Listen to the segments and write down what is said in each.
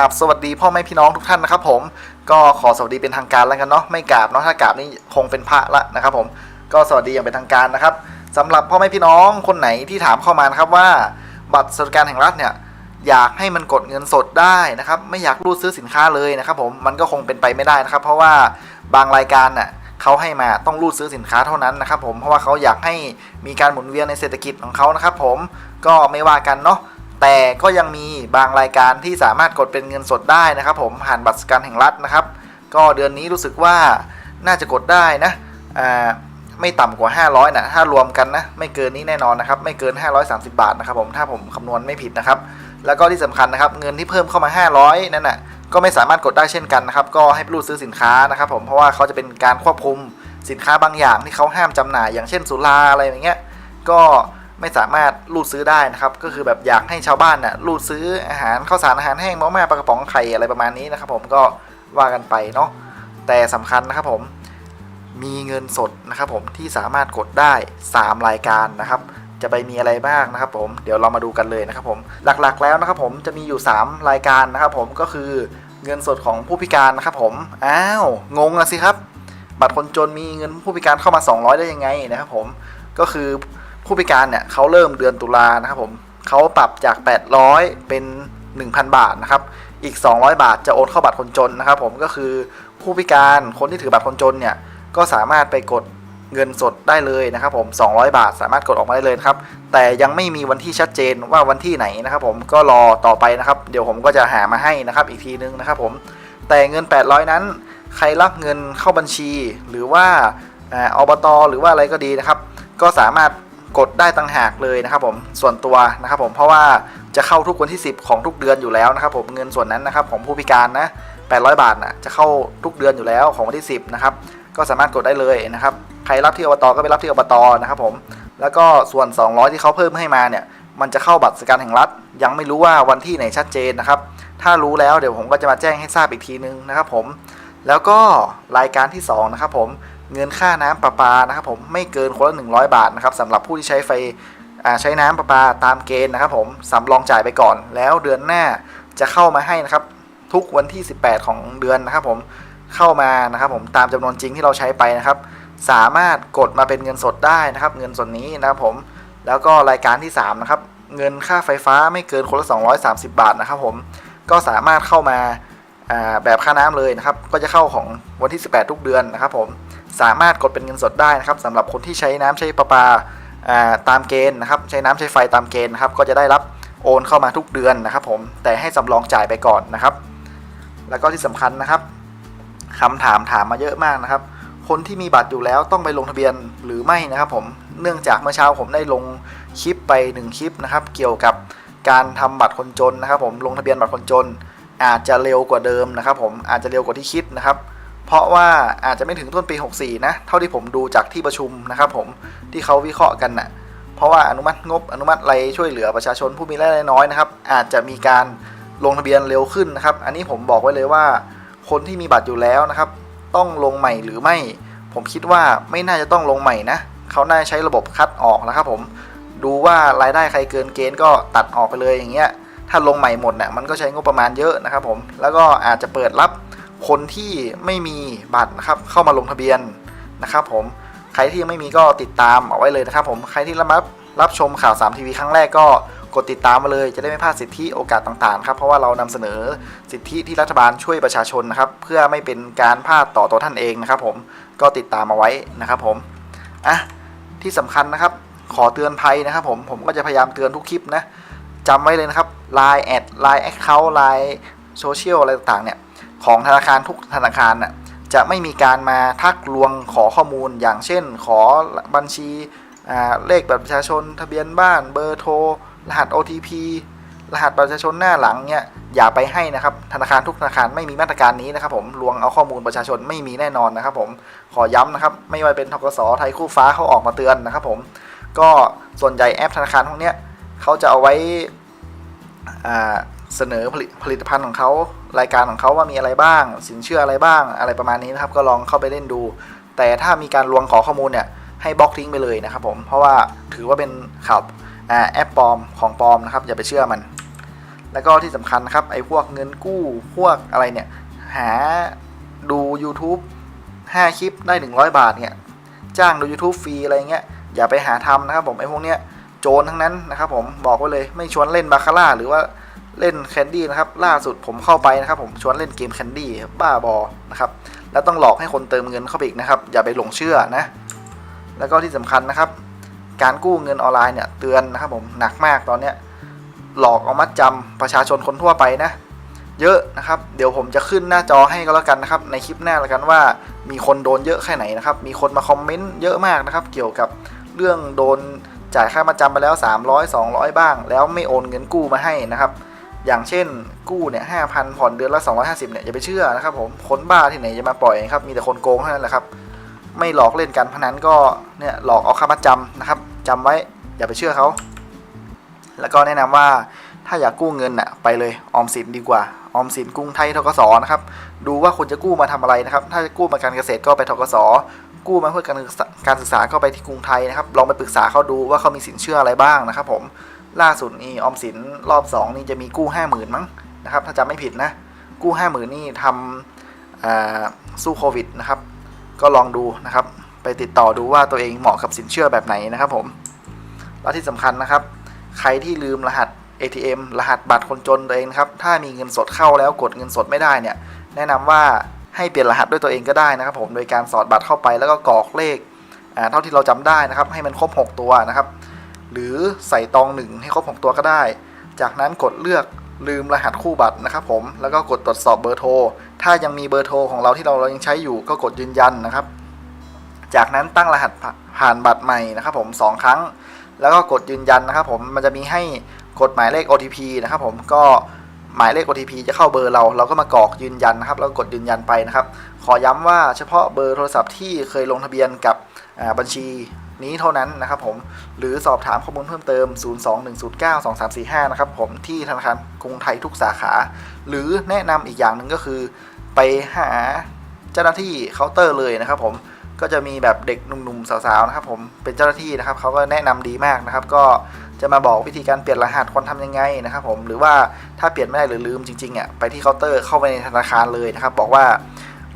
ครับสวัสดีพ่อแม่พี่น้องทุกท่านนะครับผมก็ขอสวัสดีเป็นทางการแล้วกันเนาะไม่กราบเนาะถ้ากราบนี่คงเป็นพระละนะครับผมก็สวัสดีอย่างเป็นทางการนะครับสำหรับพ่อแม่พี่น้องคนไหนที่ถามเข้ามานะครับว่า บัตรสวัสดิการแห่งรัฐเนี่ยอยากให้มันกดเงินสดได้นะครับไม่อยากรูดซื้อสินค้าเลยนะครับผมมันก็คงเป็นไปไม่ได้นะครับ เพราะว่าบางรายการน่ะเขาให้มาต้องรูดซื้อสินค้าเท่านั้นนะครับผมเพราะว่าเขาอยากให้มีการหมุนเวียนในเศรษฐกิจของเขานะครับผมก็ไม่ว่ากันเนาะ แต่ก็ยังมีบางรายการที่สามารถกดเป็นเงินสดได้นะครับผมผ่านบัตรสวัสดิการแห่งรัฐนะครับ ก็เดือนนี้รู้สึกว่าน่าจะกดได้นะไม่ต่ำกว่า 500นะถ้ารวมกันนะไม่เกินนี้แน่นอนนะครับไม่เกิน 530 บาทนะครับผมถ้าผมคำนวณไม่ผิดนะครับ แล้วก็ที่สำคัญนะครับเงินที่เพิ่มเข้ามา 500นั่นน่ะก็ไม่สามารถกดได้เช่นกันนะครับก็ให้รูดซื้อสินค้านะครับผมเพราะว่าเขาจะเป็นการควบคุมสินค้าบางอย่างที่เขาห้ามจำหน่าย อย่างเช่นสุราอะไรอย่างเงี้ยก็ ไม่สามารถรูดซื้อได้นะครับ ก็คือแบบอยากให้ชาวบ้านน่ะรูดซื้ออาหารข้าวสารอาหารแห้งมาม่าปลากระป๋องไข่อะไรประมาณนี้นะครับ ผมก็ว่ากันไปเนาะแต่สำคัญนะครับผมมีเงินสดนะครับผมที่สามารถกดได้ 3 รายการนะครับ จะไปมีอะไรบ้างนะครับ ผมเดี๋ยวเรามาดูกันเลยนะครับผมหลักๆแล้วนะครับผมจะมีอยู่ 3 รายการนะครับ ผมก็คือเงินสดของผู้พิการนะครับผมอ้าวงงอะสิครับ บัตรคนจนมีเงินผู้พิการเข้ามา 200 ได้ยังไงนะครับ ผมก็คือ ผู้พิการเนี่ยเขาเริ่มเดือนตุลานะครับผมเขาปรับจาก 800 เป็น 1,000 บาทนะครับ อีก 200 บาทจะโอนเข้าบัตรคนจนนะครับผมก็คือผู้พิการคนที่ถือบัตรคนจนเนี่ยก็สามารถไปกดเงินสดได้เลยนะครับผม 200 บาทสามารถกดออกมาได้เลยครับ แต่ยังไม่มีวันที่ชัดเจนว่าวันที่ไหนนะครับผมก็รอต่อไปนะครับ เดี๋ยวผมก็จะหามาให้นะครับอีกทีนึงนะครับผม แต่เงิน 800 นั้น ใครรับเงินเข้าบัญชีหรือว่าอ่าอบต หรือว่าอะไรก็ดีนะครับ ก็สามารถ กดได้ต่างหากเลยนะครับผมส่วนตัวนะครับผมเพราะว่าจะเข้าทุกวันที่ 10 ของทุกเดือนอยู่แล้วนะครับผมเงินส่วนนั้นนะครับของผู้พิการนะ800 บาทนะจะเข้าทุกเดือนอยู่แล้วของวันที่ 10นะครับก็สามารถกดได้เลยนะครับใครรับที่อบตก็ไปรับที่อบตนะครับผมแล้วก็ส่วน 200 ที่เขาเพิ่มให้มาเนี่ยมันจะเข้าบัตรสวัสดิการแห่งรัฐ ยังไม่รู้ว่าวันที่ไหนชัดเจนนะครับ ถ้ารู้แล้วเดี๋ยวผมก็จะมาแจ้งให้ทราบอีกทีนึงนะครับผมแล้วก็รายการที่2นะครับผม เงินค่าน้ำประปานะครับผมไม่เกินคนละ100 บาทนะครับสำหรับผู้ที่ใช้ไฟใช้น้ำประปาตามเกณฑ์นะครับผมสำรองจ่ายไปก่อน แล้วเดือนหน้าจะเข้ามาให้นะครับทุกวันที่ 18 ของเดือนนะครับผมเข้ามานะครับผมตามจำนวนจริงที่เราใช้ไปนะครับ สามารถกดมาเป็นเงินสดได้นะครับ เงินส่วนนี้นะครับผมแล้วก็รายการที่3นะครับเงินค่าไฟฟ้าไม่เกินคนละ 230 บาทนะครับผมก็สามารถเข้ามาแบบค่าน้ำเลยนะครับ ก็จะเข้าของวันที่ 18 ทุกเดือนนะครับผม สามารถกดเป็นเงินสดได้นะครับสำหรับคนที่ใช้น้ำใช้ประปาอ่าตามเกณฑ์นะครับ ใช้น้ำใช้ไฟตามเกณฑ์นะครับ ก็จะได้รับโอนเข้ามาทุกเดือนนะครับ ผมแต่ให้สำรองจ่ายไปก่อนนะครับ แล้วก็ที่สำคัญนะครับคำถามถามมาเยอะมากนะครับ คนที่มีบัตรอยู่แล้วต้องไปลงทะเบียนหรือไม่นะครับ ผมเนื่องจากเมื่อเช้าผมได้ลงคลิปไป 1 คลิปนะครับ เกี่ยวกับการทำบัตรคนจนนะครับ ผมลงทะเบียนบัตรคนจน อาจจะเร็วกว่าเดิมนะครับ ผมอาจจะเร็วกว่าที่คิดนะครับ เพราะว่าอาจจะไม่ถึงต้นปี 64 นะ เท่าที่ผมดูจากที่ประชุมนะครับผมที่เขาวิเคราะห์กันนะ่ะเพราะว่าอนุมัติงบอนุมัติอะไรช่วยเหลือประชาชนผู้มีรายได้น้อยนะครับ อาจจะมีการลงทะเบียนเร็วขึ้นนะครับ อันนี้ผมบอกไว้เลยว่า คนที่มีบัตรอยู่แล้วนะครับ ต้องลงใหม่หรือไม่ ผมคิดว่าไม่น่าจะต้องลงใหม่นะเขาน่าใช้ระบบคัดออกนะครับผมดูว่ารายได้ใครเกินเกณฑ์ก็ตัดออกไปเลยอย่างเงี้ยถ้าลงใหม่หมดเนี่ยมันก็ใช้งบประมาณเยอะนะครับผมแล้วก็อาจจะเปิดรับ คนที่ไม่มีบัตรนะครับเข้ามาลงทะเบียนนะครับผมใครที่ยังไม่มีก็ติดตามเอาไว้เลยนะครับผมใครที่รับรับชมข่าว3ทีวีครั้งแรกก็กดติดตามมาเลยจะได้ไม่พลาดสิทธิโอกาสต่างๆครับเพราะว่าเรานำเสนอสิทธิที่รัฐบาลช่วยประชาชนนะครับเพื่อไม่เป็นการพลาดต่อตัวท่านเองนะครับผมก็ติดตามมาไว้นะครับผมอะที่สำคัญนะครับขอเตือนภัยนะครับผมผมก็จะพยายามเตือนทุกคลิปนะจำไว้เลยนะครับ Line แอด Line Account Line Social อะไรต่างๆเนี่ย ของธนาคารทุกธนาคารน่ะจะไม่มีการมาทักลวงขอข้อมูล อย่างเช่น ขอบัญชีเลขบัตรประชาชน ทะเบียนบ้านเบอร์โทร รหัส OTP รหัสประชาชนหน้าหลังเนี่ยอย่าไปให้นะครับธนาคารทุกธนาคารไม่มีมาตรการนี้นะครับ ผมลวงเอาข้อมูลประชาชนไม่มีแน่นอนนะครับ ผมขอย้ำนะครับ ไม่ว่าเป็นทกสไทยคู่ฟ้าเขาออกมาเตือนนะครับ ผมก็ส่วนใหญ่แอปธนาคารพวกเนี้ยเขาจะเอาไว้เสนอผลิตผลิตภัณฑ์ของเขา รายการของเขาว่ามีอะไรบ้าง สินเชื่ออะไรบ้าง อะไรประมาณนี้นะครับ ก็ลองเข้าไปเล่นดู แต่ถ้ามีการลวงขอข้อมูลเนี่ยให้บล็อกทิ้งไปเลยนะครับผมเพราะว่าถือว่าเป็นข่าวแอปปลอมของปลอมนะครับ อย่าไปเชื่อมัน แล้วก็ที่สำคัญนะครับไอ้พวกเงินกู้พวกอะไรเนี่ยหาดู YouTube 5 คลิปได้ 100 บาทเนี่ยจ้างดู YouTube ฟรีอะไรเงี้ยอย่าไปหาทำนะครับผมไอ้พวกเนี้ยโจรทั้งนั้นนะครับผมบอกไว้เลยไม่ชวนเล่นบาคาร่าหรือว่า เล่นแคนดี้นะครับล่าสุดผมเข้าไปนะครับผมชวนเล่นเกมแคนดี้บ้าบอนะครับแล้วต้องหลอกให้คนเติมเงินเข้าไปอีกนะครับ อย่าไปหลงเชื่อนะแล้วก็ที่สำคัญนะครับ การกู้เงินออนไลน์เนี่ยเตือนนะครับผมหนักมากตอนเนี้ยหลอกเอามัดจำประชาชนคนทั่วไปนะ เยอะนะครับ เดี๋ยวผมจะขึ้นหน้าจอให้ก็แล้วกันนะครับ ในคลิปหน้าแล้วกันว่ามีคนโดนเยอะแค่ไหนนะครับ มีคนมาคอมเมนต์เยอะมากนะครับ เกี่ยวกับเรื่องโดนจ่ายค่ามาจำไปแล้ว 300 200 บ้าง แล้วไม่โอนเงินกู้มาให้นะครับ อย่างเช่นกู้เนี่ยห้าพันผ่อนเดือนละ 250เนี่ยอย่าไปเชื่อนะครับผมคนบ้าที่ไหนจะมาปล่อยครับมีแต่คนโกงเท่านั้นแหละครับไม่หลอกเล่นการพนันก็เนี่ยหลอกเอาค่ามาจำนะครับจำไว้อย่าไปเชื่อเขา แล้วก็แนะนำว่าถ้าอยากกู้เงินน่ะไปเลยออมสินดีกว่าออมสินกรุงไทยทกสนะครับดูว่าคุณจะกู้มาทำอะไรนะครับ ถ้าจะกู้มาการเกษตรก็ไปทกสกู้มาเพื่อการการศึกษาก็ไปที่กรุงไทยนะครับ ลองไปปรึกษาเขาดูว่าเขามีสินเชื่ออะไรบ้างนะครับผม ล่าสุดนี่ออมสินรอบ 2 นี่จะมีกู้ 5 0,000 มั้งนะครับ ถ้าจำไม่ผิดนะ กู้ 5 0,000 นี่ทำสู้โควิดนะครับ ก็ลองดูนะครับ ไปติดต่อดูว่าตัวเองเหมาะกับสินเชื่อแบบไหนนะครับผม แล้วที่สำคัญนะครับ ใครที่ลืมรหัส ATM รหัสบัตรคนจนตัวเองนะครับ ถ้ามีเงินสดเข้าแล้วกดเงินสดไม่ได้เนี่ย แนะนำว่าให้เปลี่ยนรหัสด้วยตัวเองก็ได้นะครับผมโดยการสอดบัตรเข้าไปแล้วก็กรอกเลขเท่าที่เราจำได้นะครับ ให้มันครบ 6 ตัวนะครับ หรือใส่ตองหนึ่งให้ครบ6ตัวก็ได้ จากนั้นกดเลือกลืมรหัสคู่บัตรนะครับผมแล้วก็กดตรวจสอบเบอร์โทร ถ้ายังมีเบอร์โทรของเราที่เราเรายังใช้อยู่ก็กดยืนยันนะครับ จากนั้นตั้งรหัสผ่านบัตรใหม่นะครับผม2ครั้ง แล้วก็กดยืนยันนะครับผมมันจะมีให้กดหมายเลข OTP นะครับผมก็หมายเลข OTP จะเข้าเบอร์เรา เราก็มากรอกยืนยันนะครับ แล้วกกดยืนยันไปนะครับ ขอย้ำว่าเฉพาะเบอร์โทรศัพท์ที่เคยลงทะเบียนกับบัญชี นี้เท่านั้นนะครับผม หรือสอบถามข้อมูลเพิ่มเติม 021092345 นะครับผมที่ธนาคารกรุงไทยทุกสาขา หรือแนะนำอีกอย่างหนึ่งก็คือ ไปหาเจ้าหน้าที่เคาน์เตอร์เลยนะครับผมก็จะมีแบบเด็กหนุ่มๆสาวๆนะครับผมเป็นเจ้าหน้าที่นะครับเขาก็แนะนำดีมากนะครับ ก็จะมาบอกวิธีการเปลี่ยนรหัสควรทำยังไงนะครับผมหรือว่าถ้าเปลี่ยนไม่ได้หรือลืมจริงๆอะไปที่เคาน์เตอร์เข้าไปในธนาคารเลยนะครับ บอกว่า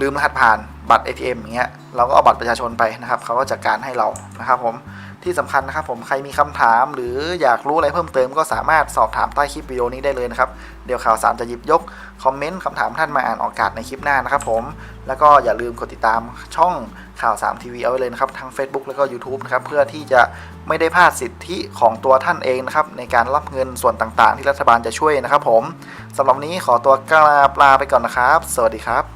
ลืมรหัสผ่าน บัตร ATM อย่างเงี้ยเราก็เอาบัตรประชาชนไปนะครับเขาก็จัดการให้เรานะครับผมที่สำคัญนะครับผมใครมีคำถามหรืออยากรู้อะไรเพิ่มเติมก็สามารถสอบถามใต้คลิปวิดีโอนี้ได้เลยนะครับ เดี๋ยวข่าวสารจะหยิบยก คอมเมนต์คำถามท่านมาอ่านออกอากาศในคลิปหน้านะครับผมแล้วก็อย่าลืมกดติดตามช่องข่าว3ทีวีเอาไว้เลยนะครับทั้ง Facebook แล้วก็ YouTube นะครับเพื่อที่จะไม่ได้พลาดสิทธิของตัวท่านเองนะครับในการรับเงินส่วนต่างๆ ที่รัฐบาลจะช่วยนะครับ ผมสำหรับนนี้ขอตัวกราบลาไปก่อนนะครับ สวัสดีครับ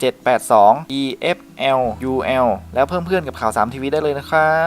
782 EFLUL แล้วเพิ่มเพื่อนกับข่าว3ทีวีได้เลยนะครับ